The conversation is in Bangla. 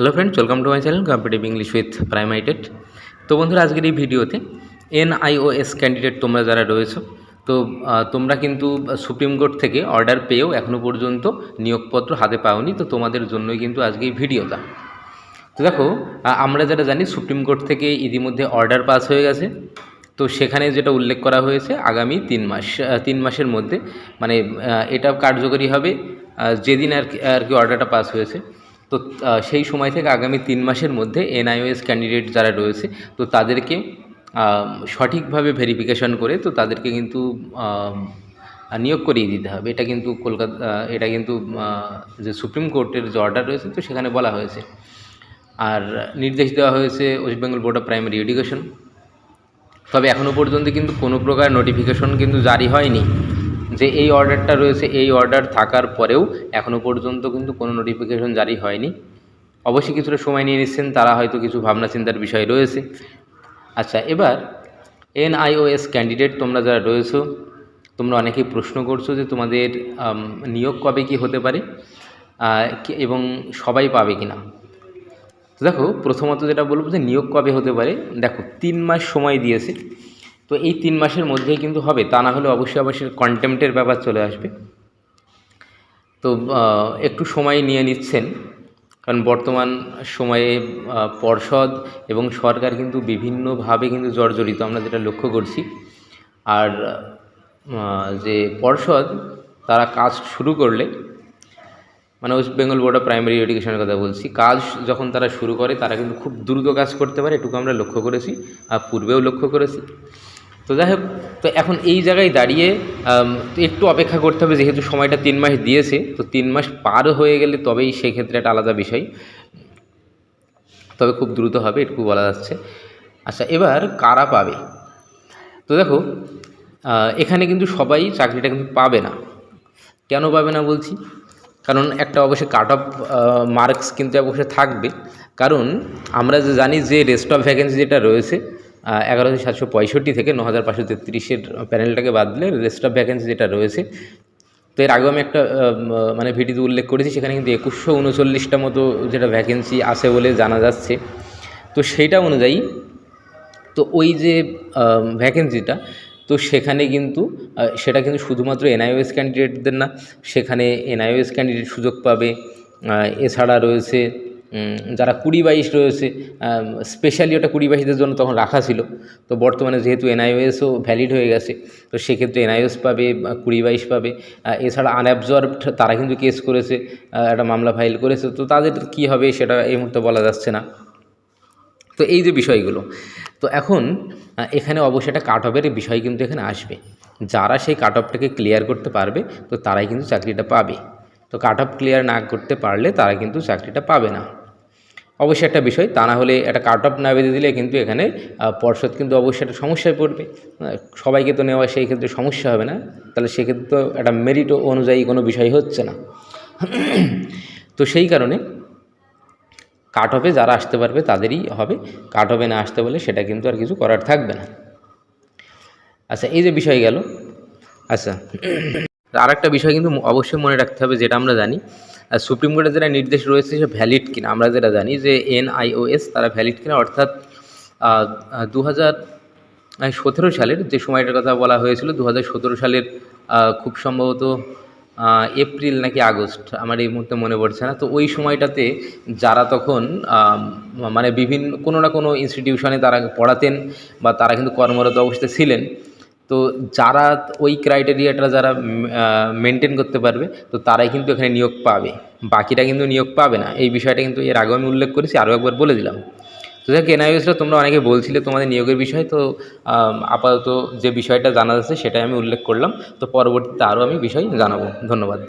Hello friends welcome to my channel competitive English with প্রাইমাইটেড তো বন্ধুরা, আজকের এই ভিডিওতে এনআইওএস ক্যান্ডিডেট তোমরা যারা রয়েছো, তো তোমরা কিন্তু সুপ্রিম কোর্ট থেকে অর্ডার পেয়েও এখনও পর্যন্ত নিয়োগপত্র হাতে পাওনি, তো তোমাদের জন্যই কিন্তু আজকে এই ভিডিওটা। তো দেখো আমরা যেটা জানি সুপ্রিম কোর্ট থেকে ইতিমধ্যে অর্ডার পাস হয়ে গেছে। তো সেখানে যেটা উল্লেখ করা হয়েছে, আগামী তিন মাস তিন মাসের মধ্যে মানে এটা কার্যকরী হবে যেদিন আর কি আর কি অর্ডারটা পাস হয়েছে। তো সেই সময় থেকে আগামী তিন মাসের মধ্যে এনআইওএস ক্যান্ডিডেট যারা রয়েছে, তো তাদেরকে সঠিকভাবে ভেরিফিকেশন করে তো তাদেরকে কিন্তু নিয়োগ করিয়ে দিতে হবে। এটা কিন্তু কলকাতা এটা কিন্তু যে সুপ্রিম কোর্টের যে অর্ডার রয়েছে, তো সেখানে বলা হয়েছে। আর নির্দেশ দেওয়া হয়েছে West Bengal board of primary education তবে এখনও পর্যন্ত কিন্তু কোনো প্রকার নোটিফিকেশন কিন্তু জারি হয়নি। যে এই অর্ডারটা রয়েছে, এই অর্ডার থাকার পরেও এখনও পর্যন্ত কিন্তু কোনো নোটিফিকেশন জারি হয়নি। অবশ্যই কিছুটা সময় নিয়ে নিচ্ছেন, তারা হয়তো কিছু ভাবনা চিন্তার বিষয় রয়েছে। আচ্ছা এবার এনআইওএস ক্যান্ডিডেট তোমরা যারা রয়েছো, তোমরা অনেকেই প্রশ্ন করছ যে তোমাদের নিয়োগ কবে কি হতে পারে এবং সবাই পাবে কি না দেখো, প্রথমত যেটা বলব যে নিয়োগ কবে হতে পারে, দেখো, তিন মাস সময় দিয়েছে। তো এই তিন মাসের মধ্যেই কিন্তু হবে, তা না হলে অবশ্যই অবশ্যই কন্টেম্পটের ব্যাপার চলে আসবে। তো একটু সময় নিয়ে নিচ্ছেন, কারণ বর্তমান সময়ে পর্ষদ এবং সরকার কিন্তু বিভিন্নভাবে কিন্তু জর্জরিত, আমরা যেটা লক্ষ্য করছি। আর যে পর্ষদ, তারা কাজ শুরু করলে মানে West Bengal board of primary এডুকেশনের কথা বলছি, কাজ যখন তারা শুরু করে, তারা কিন্তু খুব দ্রুত কাজ করতে পারে, এটুকু আমরা লক্ষ্য করেছি, আর পূর্বেও লক্ষ্য করেছি। তো যাই হোক, তো এখন এই জায়গায় দাঁড়িয়ে একটু অপেক্ষা করতে হবে যেহেতু সময়টা তিন মাস দিয়েছে, তো তিন মাস পার হয়ে গেলে তবেই সেক্ষেত্রে একটা আলাদা বিষয়। তবে খুব দ্রুত হবে, এটুকু বলা যাচ্ছে। আচ্ছা এবার কারা পাবে? তো দেখো এখানে কিন্তু সবাই চাকরিটা কিন্তু পাবে না। কেন পাবে না বলছি? কারণ একটা অবশ্যই কাট অফ মার্কস কিন্তু অবশ্যই থাকবে। কারণ আমরা যে জানি যে রেস্ট অফ ভ্যাকেন্সি যেটা রয়েছে এগারো হাজার সাতশো পঁয়ষট্টি থেকে ন হাজার পাঁচশো তেত্রিশের প্যানেলটাকে বাদ দিলে রেস্ট অফ ভ্যাকেন্সি যেটা রয়েছে, তো এর আগেও আমি একটা মানে ভিডিওতে উল্লেখ করেছি, সেখানে কিন্তু একুশশো উনচল্লিশটা মতো যেটা ভ্যাকেন্সি আছে বলে জানা যাচ্ছে। তো সেইটা অনুযায়ী, তো ওই যে ভ্যাকেন্সিটা তো সেখানে কিন্তু সেটা কিন্তু শুধুমাত্র এনআইওএস ক্যান্ডিডেটদের না, সেখানে এনআইওএস ক্যান্ডিডেট সুযোগ পাবে এছাড়া রয়েছে যারা কুড়ি বাইশ রয়েছে স্পেশালি ওটা কুড়ি বাইশদের জন্য তখন রাখা ছিল। তো বর্তমানে যেহেতু এনআইওএসও ভ্যালিড হয়ে গেছে, তো সেক্ষেত্রে এনআইওএস পাবে কুড়ি বাইশ পাবে। এছাড়া আনঅ্যাবজর্বড তারা কিন্তু কেস করেছে একটা মামলা ফাইল করেছে। তো তাদের কী হবে সেটা এই মুহূর্তে বলা যাচ্ছে না। তো এই যে বিষয়গুলো, তো এখন এখানে অবশ্যই একটা কাট অফের বিষয় কিন্তু এখানে আসবে। যারা সেই কাট অফটাকে ক্লিয়ার করতে পারবে, তো তারাই কিন্তু চাকরিটা পাবে। তো কাট অফ ক্লিয়ার না করতে পারলে তারা কিন্তু চাকরিটা পাবে না। অবশ্যই একটা বিষয়, তা না হলে একটা কাট অফ না বেঁধে দিলে কিন্তু এখানে পর্ষদ কিন্তু অবশ্যই একটা সমস্যায় পড়বে। সবাইকে তো নেওয়া সেই ক্ষেত্রে সমস্যা হবে না। তাহলে সেক্ষেত্রে তো একটা মেরিট অনুযায়ী কোনো বিষয় হচ্ছে না। তো সেই কারণে কাট অফে যারা আসতে পারবে তাদেরই হবে। কাট অফে না আসতে বলে সেটা কিন্তু আর কিছু করার থাকবে না। আচ্ছা এই যে বিষয় গেল। আচ্ছা আর একটা বিষয় কিন্তু অবশ্যই মনে রাখতে হবে, যেটা আমরা জানি সুপ্রিম কোর্টের যেটা নির্দেশ রয়েছে সে ভ্যালিড কিনা, আমরা যেটা জানি যে এনআইওএস তারা ভ্যালিড কিনা, অর্থাৎ দু হাজার সতেরো সালের যে সময়টার কথা বলা হয়েছিল দু হাজার সতেরো সালের খুব সম্ভবত এপ্রিল নাকি আগস্ট, আমার এই মুহূর্তে মনে পড়ছে না। তো ওই সময়টাতে যারা তখন মানে বিভিন্ন, কোনো না কোনো ইনস্টিটিউশনে তারা পড়াতেন বা তারা কিন্তু কর্মরত অবস্থায় ছিলেন। তো যারা ওই ক্রাইটেরিয়াটা যারা মেনটেন করতে পারবে, তো তারাই কিন্তু এখানে নিয়োগ পাবে। বাকিরা কিন্তু নিয়োগ পাবে না। এই বিষয়টা কিন্তু এর আগেও আমি উল্লেখ করেছি, আরও একবার বলে দিলাম। তো যাক এনআইএসরা তোমরা অনেকে বলছিলে তোমাদের নিয়োগের বিষয়, তো আপাতত যে বিষয়টা জানা যাচ্ছে সেটাই আমি উল্লেখ করলাম। তো পরবর্তীতে আরও আমি বিষয় জানাব। ধন্যবাদ।